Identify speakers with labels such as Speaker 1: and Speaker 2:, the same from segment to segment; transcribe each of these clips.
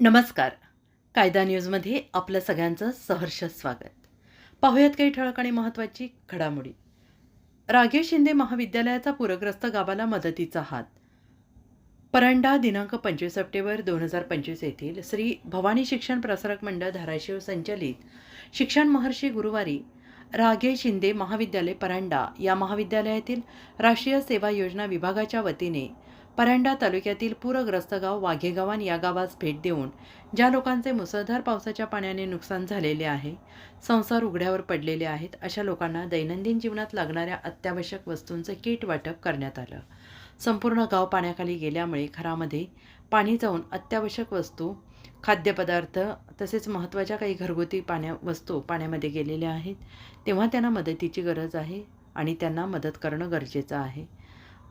Speaker 1: नमस्कार. कायदा न्यूजमध्ये आपलं सगळ्यांचं सहर्ष स्वागत. पाहूयात काही ठळक आणि महत्त्वाची घडामोडी. रागे शिंदे महाविद्यालयाचा पूरग्रस्त गावाला मदतीचा हात. परांडा दिनांक पंचवीस सप्टेंबर दोन हजार पंचवीस येथील श्री भवानी शिक्षण प्रसारक मंडळ धाराशिव संचलित शिक्षण महर्षी गुरुवारी राघे शिंदे महाविद्यालय परांडा या महाविद्यालयातील राष्ट्रीय सेवा योजना विभागाच्या वतीने परांडा तालुक्यातील पूरग्रस्त गाव वाघेगावान या गावास भेट देऊन ज्या लोकांचे मुसळधार पावसाच्या पाण्याने नुकसान झालेले आहे संसार उघड्यावर पडलेले आहेत अशा लोकांना दैनंदिन जीवनात लागणाऱ्या अत्यावश्यक वस्तूंचं किट वाटप करण्यात आलं. संपूर्ण गाव पाण्याखाली गेल्यामुळे घरामध्ये पाणी जाऊन अत्यावश्यक वस्तू खाद्यपदार्थ तसेच महत्त्वाच्या काही घरगुती पाण्या वस्तू पाण्यामध्ये गेलेल्या आहेत तेव्हा त्यांना मदतीची गरज आहे आणि त्यांना मदत करणं गरजेचं आहे.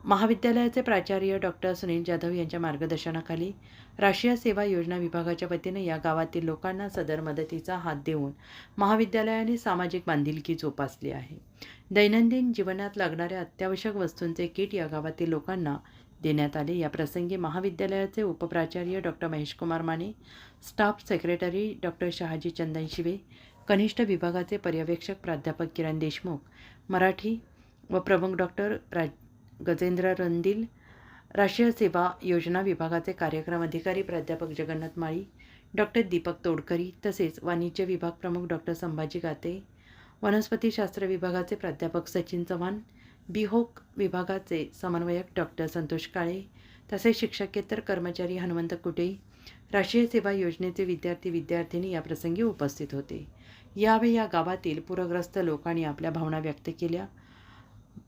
Speaker 1: महाविद्यालयाचे प्राचार्य डॉक्टर सुनील जाधव यांच्या मार्गदर्शनाखाली राष्ट्रीय सेवा योजना विभागाच्या वतीने या गावातील लोकांना सदर मदतीचा हात देऊन महाविद्यालयाने सामाजिक बांधिलकी जोपासली आहे. दैनंदिन जीवनात लागणाऱ्या अत्यावश्यक वस्तूंचे किट या गावातील लोकांना देण्यात आले. या प्रसंगी महाविद्यालयाचे उपप्राचार्य doctor Maheshkumar Mane staff secretary doctor Shahaji Chandan Shive कनिष्ठ विभागाचे पर्यवेक्षक प्राध्यापक किरण देशमुख मराठी व प्रमुख डॉक्टर राज गजेंद्र रंदील राष्ट्रीय सेवा योजना विभागाचे कार्यक्रम अधिकारी प्राध्यापक जगन्नाथ माळी डॉक्टर दीपक तोडकरी तसेच वाणिज्य विभाग प्रमुख डॉक्टर संभाजी गाते वनस्पतीशास्त्र विभागाचे प्राध्यापक सचिन चव्हाण बिहोक विभागाचे समन्वयक डॉक्टर संतोष काळे तसेच शिक्षकेतर कर्मचारी हनुमंत कुटे राष्ट्रीय सेवा योजनेचे विद्यार्थी विद्यार्थिनी या प्रसंगी उपस्थित होते. यावेळी या गावातील पूरग्रस्त लोकांनी आपल्या भावना व्यक्त केल्या.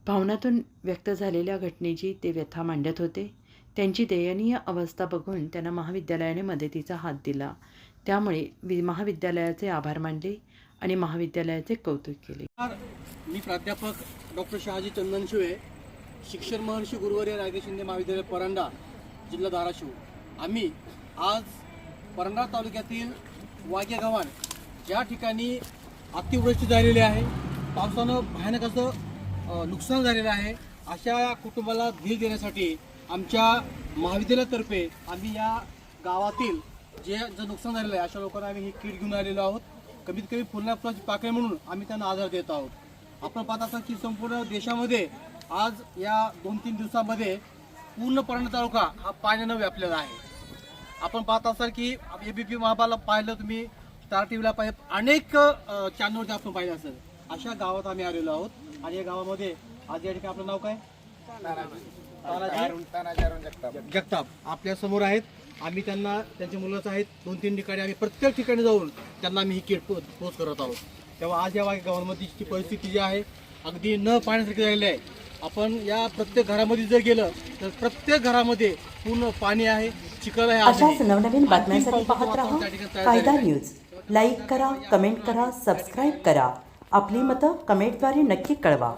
Speaker 1: भावनातून व्यक्त झालेल्या घटनेची ते व्यथा मांडत होते. त्यांची दयनीय अवस्था बघून त्यांना महाविद्यालयाने मदतीचा हात दिला. त्यामुळे वि महाविद्यालयाचे आभार मानले आणि महाविद्यालयाचे कौतुक केले.
Speaker 2: मी प्राध्यापक डॉक्टर शहाजी चंदन शिवे शिक्षण महर्षी गुरुवारी रागे शिंदे महाविद्यालय परांडा जिल्हा धाराशिव. आम्ही आज परंडा तालुक्यातील वागे गव्हाण ज्या ठिकाणी अतिवृष्टी झालेली आहे पावसानं भयानक असं नुकसान झालेलं आहे. अशा कुटुंबाला धीर देण्यासाठी आमच्या महाविद्यालयातर्फे आम्ही या गावातील जे जे नुकसान झालेलं आहे अशा लोकांना आम्ही हे किट घेऊन आलेलो आहोत. कमीत कमी फुलण्या फुलाची पाकळी म्हणून आम्ही त्यांना आधार देत आहोत. आपण पाहत असाल की संपूर्ण देशामध्ये आज या दोन तीन दिवसामध्ये पूर्ण पर्ण तालुका हा पाण्यानं व्यापलेला आहे. आपण पाहत असाल की ए बी पी महाबाला पाहिलं तुम्ही स्टार टी व्हीला पाहिजे अनेक चॅनलवरती आपण पाहिलं असेल. अशा गावात आम्ही आलेलो आहोत. आणि या गावामध्ये आज या ठिकाणी आपलं नाव काय? तानाजी. जगताप. आपल्यासमोर आहेत. आम्ही त्यांना त्यांचे मुलंच आहेत. दोन तीन ठिकाणी आम्ही प्रत्येक ठिकाणी जाऊन त्यांना आम्ही ही किट पो पोच करत आहोत. तेव्हा आज या गावांमधीची परिस्थिती जी आहे अगदी न पाहण्यासारखी झालेली आहे. आपण या प्रत्येक घरामध्ये जर गेलं तर प्रत्येक घरामध्ये पूर्ण पाणी आहे चिखल आहे
Speaker 3: अशाच. नवनवीन बातम्यांसाठी पाहत राहा. कायदा. न्यूज. लाईक करा कमेंट करा सबस्क्राईब करा. आपली मतं कमेंटद्वारे नक्की कळवा.